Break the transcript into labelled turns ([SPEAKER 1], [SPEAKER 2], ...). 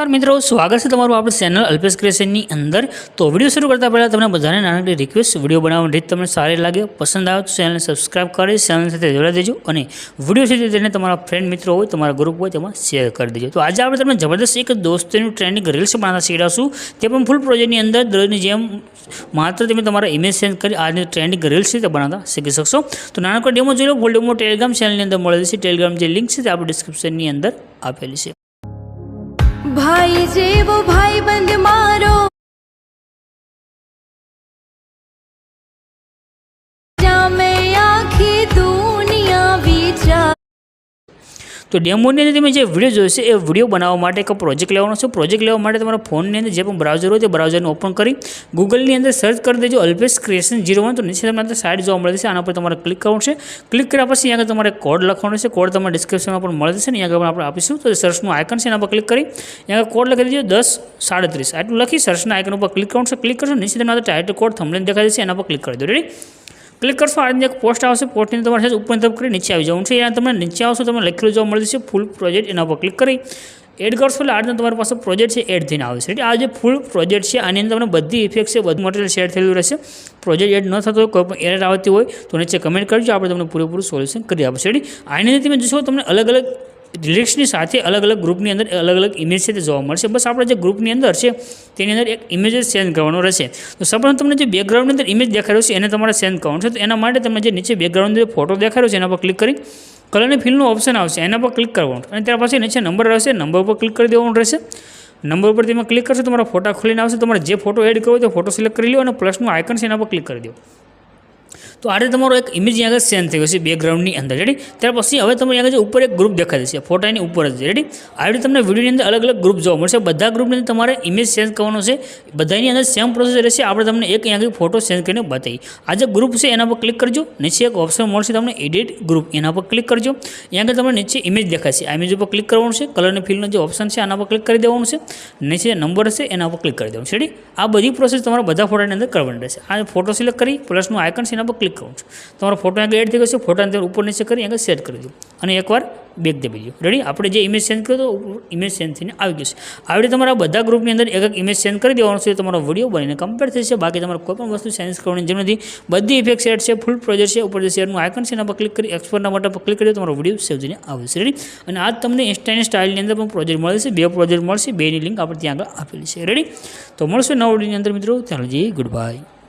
[SPEAKER 1] નમસ્કાર મિત્રો, સ્વાગત છે તમારું આપણી ચેનલ અલ્પેશ ક્રિએશનની અંદર. તો વીડિયો શરૂ કરતાં પહેલાં તમને બધાને નાનકડી રિક્વેસ્ટ વીડિયો બનાવવાની રીત તમને સારી લાગે, પસંદ આવે તો ચેનલને સબસ્ક્રાઇબ કરી ચેનલ સાથે જોડાઈ દેજો અને વીડિયો છે તેને તમારા ફ્રેન્ડ મિત્રો હોય, તમારા ગ્રુપ હોય, તેમાં શેર કરી દેજો. તો આજે આપણે તમને જબરદસ્ત એક દોસ્તોનું ટ્રેન્ડિંગ રીલ્સ બનાવતા શીખડાશું. તે પણ ફૂલ પ્રોજેક્ટની અંદર, દરરોજની જેમ માત્ર તમે તમારા ઇમેજ સેન્ડ કરી આજની ટ્રેન્ડિંગ રીલ્સ છે તે બનાવતા શીખી શકશો. તો નાનકડો ડેમો જોઈ લો ફૂલ ડેમો ટેલિગ્રામ ચેનલની અંદર મળેલી છે. ટેલિગ્રામ જે લિંક છે તે આપણે ડિસ્ક્રિપ્શનની અંદર આપેલી છે.
[SPEAKER 2] ભાઈ જેવો ભાઈ બંધ મારો
[SPEAKER 1] તો ડેમોની અંદર તમે જે વીડિયો જોઈશે એ વીડિયો બનાવવા માટે એક પ્રોજેક્ટ લેવાનો છે. પ્રોજેક્ટ લેવા માટે તમારા ફોનની અંદર જે પણ બ્રાઉઝર હોય તે બ્રાઉઝરને ઓપન કરી ગૂગલની અંદર સર્ચ કરી દેજો અલ્પેશ ક્રિએશન જીરો વન તો નીચે તમને અંદર સાઇડ જોવા મળે છે, આના પર તમારે ક્લિક કરવાનું છે. ક્લિક કર્યા પછી અહીંયા તમારે કોડ લખવાનો છે. કોડ તમારે ડિસ્ક્રિપ્શનમાં પણ મળે છે ને અહીંયા આપણે આપીશું. તો સર્ચનું આઇકન છે, એના પર ક્લિક કરી અહીંયા કોડ લખી દેજો, દસ સાડત્રીસ. આટલું લખી સર્ચના આઇકન ઉપર ક્લિક કરવાનું છે. ક્લિક કરશો નીચે તમને ટાઇટલ કોડ થમલેન દેખાય છે, એના પર ક્લિક કરી દો. રેડી ક્લિક કરશો આજની એક પોસ્ટ આવશે. પોસ્ટની તમારે છે ઉપર તરફ કરી નીચે આવી જવાનું છે. અહીંયા તમને નીચે આવશો, તમને લખેલું જોવા મળી જશે ફૂલ પ્રોજેક્ટ એના પર ક્લિક કરી. એડ કરશો એટલે આજના તમારી પાસે પ્રોજેક્ટ છે એડ થઈને આવશે એટલે આ જે ફૂલ પ્રોજેક્ટ છે, આની અંદર તમને બધી ઇફેક્ટ છે, બધું મટીરિયલ શેર થયેલું રહેશે. પ્રોજેક્ટ એડ ન થતો હોય, કોઈ પણ એરર આવતી હોય, તો નીચે કમેન્ટ કરજો. આપણે તમને પૂરેપૂરું સોલ્યુશન કરી આપશે. એટલે આની અંદર તમે જોશો, તમને અલગ અલગ લિરિક્સની સાથે અલગ અલગ ગ્રુપની અંદર અલગ અલગ ઇમેજ છે તે જોવા મળશે. બસ આપણે જે ગ્રુપની અંદર છે, તેની અંદર એક ઇમેજ સેન્ડ કરવાનો રહેશે. તો સપોઝ તમને જે બેકગ્રાઉન્ડની અંદર ઇમેજ દેખાડ્યો છે, એને તમારે સેન્ડ કરવાનું છે, તો એના માટે તમે જે નીચે બેકગ્રાઉન્ડ ફોટો દેખાડ્યો છે, એના પર ક્લિક કરી કલરની ફિલનું ઓપ્શન આવશે, એના પર ક્લિક કરવાનું. અને ત્યાર પછી નીચે નંબર રહેશે નંબર પર ક્લિક કરી દેવાનું રહેશે. નંબર ઉપર તમે ક્લિક કરશો, તમારા ફોટા ખોલીને આવશે, તમારે જે ફોટો એડ કરવો હોય તો ફોટો સિલેક્ટ કરી લો અને પ્લસનું આઇકન છે એના પર ક્લિક કરી દો. તો આ રીતે તમારો એક ઇમેજ અહીંયા આગળ સેન્ડ થયો છે બેકગ્રાઉન્ડની અંદર. રેડી ત્યાર પછી હવે તમને આગળ ઉપર એક ગ્રુપ દેખાય છે, ફોટાની ઉપર જ રેડી આવી રીતે તમને વિડીયોની અંદર અલગ અલગ ગ્રુપ જોવા મળશે. બધા ગ્રુપની તમારે ઇમેજ સેન્ડ કરવાનો છે. બધાની અંદર સેમ પ્રોસેસ રહેશે. આપણે તમને એક અહીંયા આગળ ફોટો સેન્ડ કરીને બતાવી. આ જે ગ્રુપ છે, એના પર ક્લિક કરજો. નીચે એક ઓપ્શન મળશે તમને એડિટ ગ્રુપ એના પર ક્લિક કરજો. અહીંયા આગળ તમને નીચે ઇમેજ દેખાશે આ ઇમેજ ઉપર ક્લિક કરવાનું છે. કલરની ફિલનો જે ઓપ્શન છે, આના પર ક્લિક કરી દેવાનું છે. નીચે નંબર હશે, એના પર ક્લિક કરી દેવાનું છે. રેડી આ બધી પ્રોસેસ તમારા બધા ફોટાની અંદર કરવાની રહેશે. આ ફોટો સિલેક્ટ કરી પ્લસનું આઇકન છે, એના પર ક્લિક છે તમારો ફોટો આગળ એડ થઈ ગયો છે ફોટો અંદર ઉપર નીચે કરી આગળ સેટ કરી દો. અને એકવાર બેક દબાઈ દો. રેડી આપણે જે ઇમેજ સેન્ડ કર્યો તો ઇમેજ સેન્ડ થઈને આવી ગયું છે. આવી રીતે તમારા બધા ગ્રુપની અંદર એક એક ઇમેજ સેન્ડ કરી દેવાનો છે, તમારો વીડિયો બનીને થઈ થશે બાકી તમારે કોઈ પણ વસ્તુ સેન્સ કરવાની જરૂર નથી. બધી ઇફેક્ટ સેટ છે ફૂલ પ્રોજેક્ટ છે. ઉપર જે શેરનું આઇકન છે, એના પર ક્લિક કરી એક્સપોર્ટના બટન પર ક્લિક કરી તમારો વીડિયો સેવ થઈને આવશે રેડી અને આ તમને ઇન્સ્ટાની સ્ટાઇલની અંદર પણ પ્રોજેક્ટ મળે છે. બે પ્રોજેક્ટ મળશે. બેની લિંક આપણે ત્યાં આગળ આપેલી છે. રેડી તો મળશે નવ વિડીયોની અંદર મિત્રો. ચાલો જી ગુડ બાય